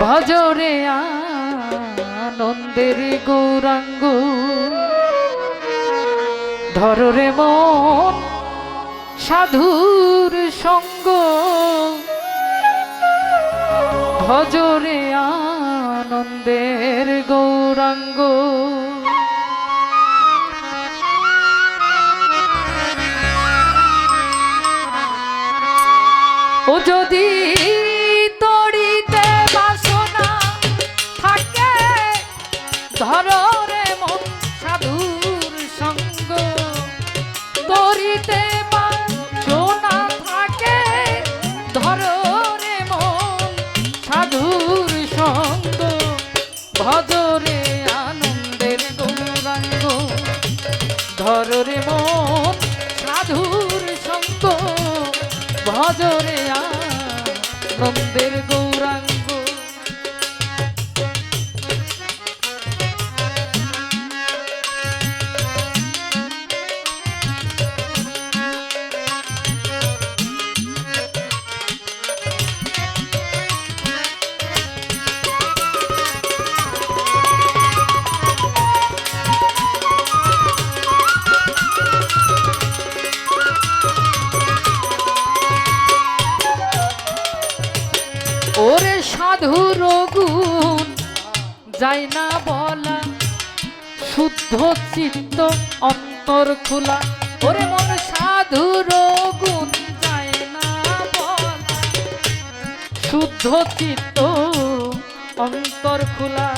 ভজরে আনন্দের গৌরাঙ্গ। ধররে মন সাধুর সঙ্গ। ভজরে আনন্দের গৌরাঙ্গ। ও যদি ধরো রে মন সাধুর সঙ্গ। তড়িতে বাসনা থাকে ধরো রে মন সাধুর সঙ্গ। ভজরে আনন্দের গৌরাঙ্গ ধরো রে মন সাধুর সঙ্গ। ভজরে আনন্দের গৌরাঙ্গ। যাই না বলা, শুদ্ধ চিত্ত অন্তর খোলা। ওরে মন সাধুর গুণ যায় না বলা, শুদ্ধ চিত্ত অন্তর খোলা।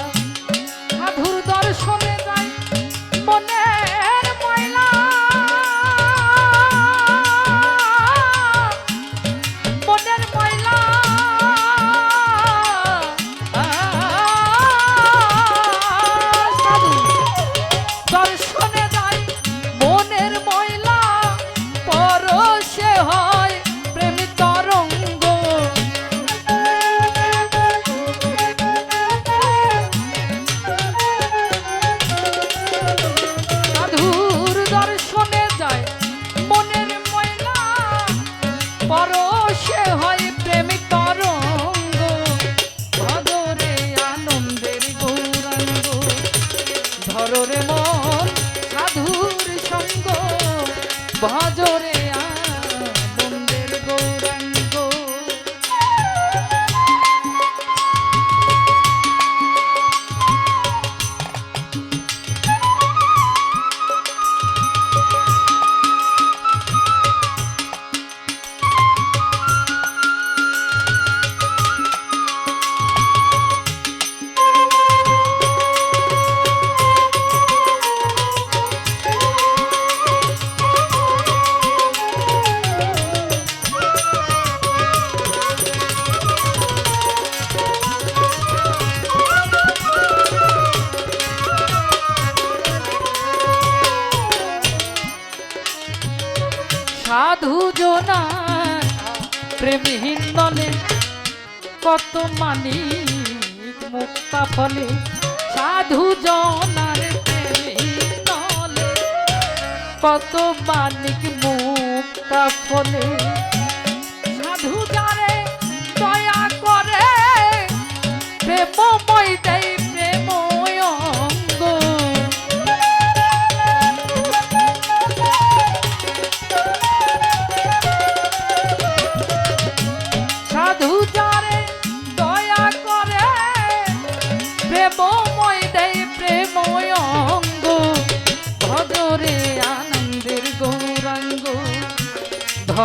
প্রেমহীন দলে কত মানি মুক্তা ফলে সাধু জনার প্রেমহীন দলে কত মানিক মুক্তা ফলে।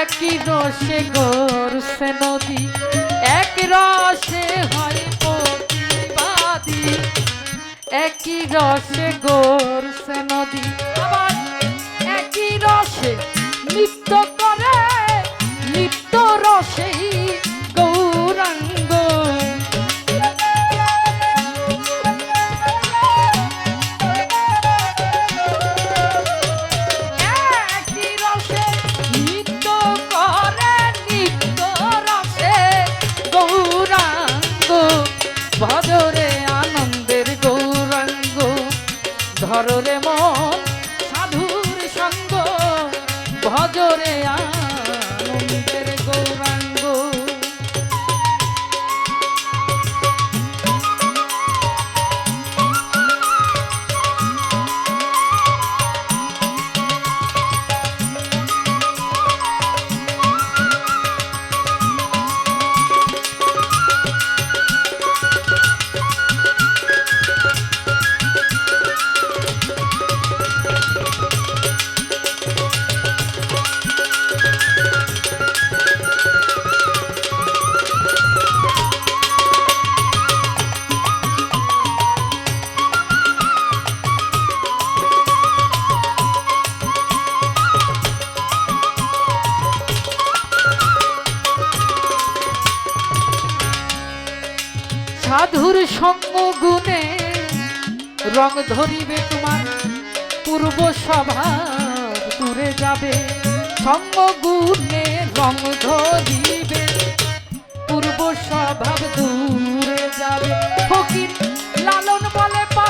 একই রসে গরছে নদী, এক রসে হয় প্রতিবাদী। একই রসে গরছে নদী, আবার একই রসে নিত্য ভজরে আনন্দের সাধুর সঙ্গ গুণে রং ধরিবে তোমার, পূর্ব স্বভাব দূরে যাবে। সঙ্গ গুণে রং ধরিবে, পূর্ব স্বভাব দূরে যাবে। ফকির লালন বলে পাবে